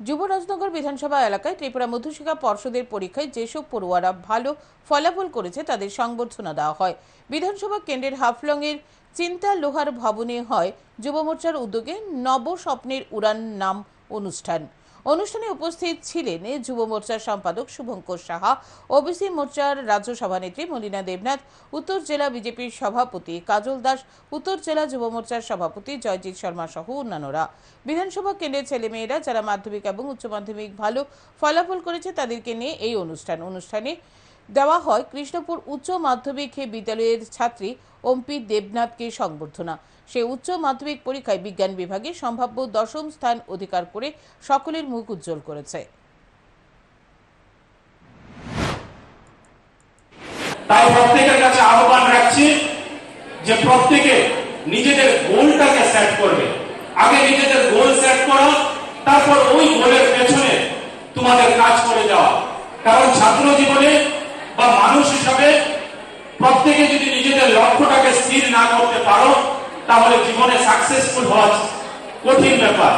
যুবরাজনগর বিধানসভা এলাকায় ত্রিপুরা মধুশিখা পর্ষদের পরীক্ষায় যেসব পড়ুয়ারা ভালো ফলাফল করেছে তাদের সংবর্ধনা দেওয়া হয়। বিধানসভা কেন্দ্রের হাফলংয়ের চিন্তা লোহার ভবনে হয় যুব মোর্চার উদ্যোগে নব স্বপ্নের উড়ান নাম অনুষ্ঠান। অনুষ্ঠানে উপস্থিত ছিলেন যুব মোর্চার সম্পাদক শুভঙ্কর সাহা, ওবিসি মোর্চার রাজ্য সভানেত্রী মলিনা দেবনাথ, উত্তর জেলা বিজেপির সভাপতি কাজল দাস, উত্তর জেলা যুব মোর্চার সভাপতি জয়জিৎ শর্মা সহ অন্যান্যরা। বিধানসভা কেন্দ্রের ছেলেমেয়েরা যারা মাধ্যমিক এবং উচ্চ মাধ্যমিক ভালো ফলাফল করেছে তাদেরকে নিয়ে এই অনুষ্ঠান। অনুষ্ঠানে দেওয়া হয় কৃষ্ণপুর উচ্চ মাধ্যমিক বিদ্যালয়ের ছাত্রী অম্পি দেবনাথকে সংবর্ধনা। সে উচ্চ মাধ্যমিক পরীক্ষায় বিজ্ঞান বিভাগে সম্ভাব্য দশম স্থান অধিকার করে সকলের মুখ উজ্জ্বল করেছে। তাই প্রত্যেকের কাছে আহ্বান রাখছি যে প্রত্যেকে নিজেদের গোলটাকে সেট করবে। আগে নিজেদের গোল সেট করো, তারপর ওই গোলের পেছনে তোমাদের কাজ করে যাওয়া। কারণ ছাত্র জীবনে প্রত্যেকে যদি নিজেদের লক্ষ্যটাকে স্থির না করতে পারো তাহলে জীবনে সাকসেসফুল হওয়া কঠিন ব্যাপার।